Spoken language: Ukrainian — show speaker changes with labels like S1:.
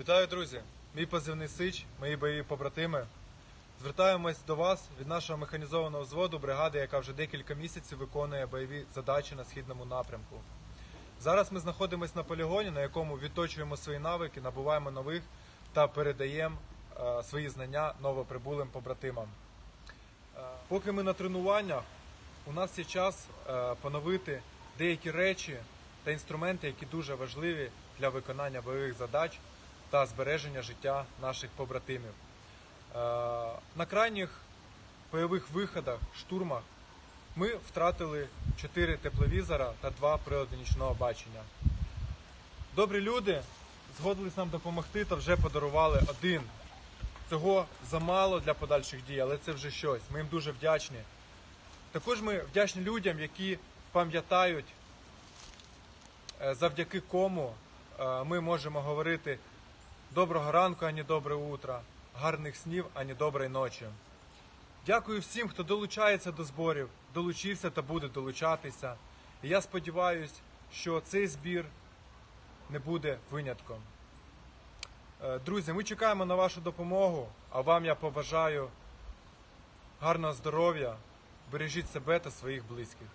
S1: Вітаю, друзі! Мій позивний Сич, мої бойові побратими. Звертаємось до вас від нашого механізованого взводу бригади, яка вже декілька місяців виконує бойові задачі на східному напрямку. Зараз ми знаходимося на полігоні, на якому відточуємо свої навики, набуваємо нових та передаємо е, свої знання новоприбулим побратимам. Е, Поки ми на тренуваннях, у нас є час е, поновити деякі речі та інструменти, які дуже важливі для виконання бойових задач та збереження життя наших побратимів. Е, На крайніх бойових виходах, штурмах, ми втратили 4 тепловізора та 2 прилади нічного бачення. Добрі люди згодились нам допомогти та вже подарували один. Цього замало для подальших дій, але це вже щось. Ми їм дуже вдячні. Також ми вдячні людям, які пам'ятають, е, завдяки кому е, ми можемо говорити доброго ранку, ані добре утро, гарних снів, ані доброї ночі. Дякую всім, хто долучається до зборів, долучився та буде долучатися. І я сподіваюся, що цей збір не буде винятком. Е, Друзі, ми чекаємо на вашу допомогу, а вам я побажаю гарного здоров'я, бережіть себе та своїх близьких.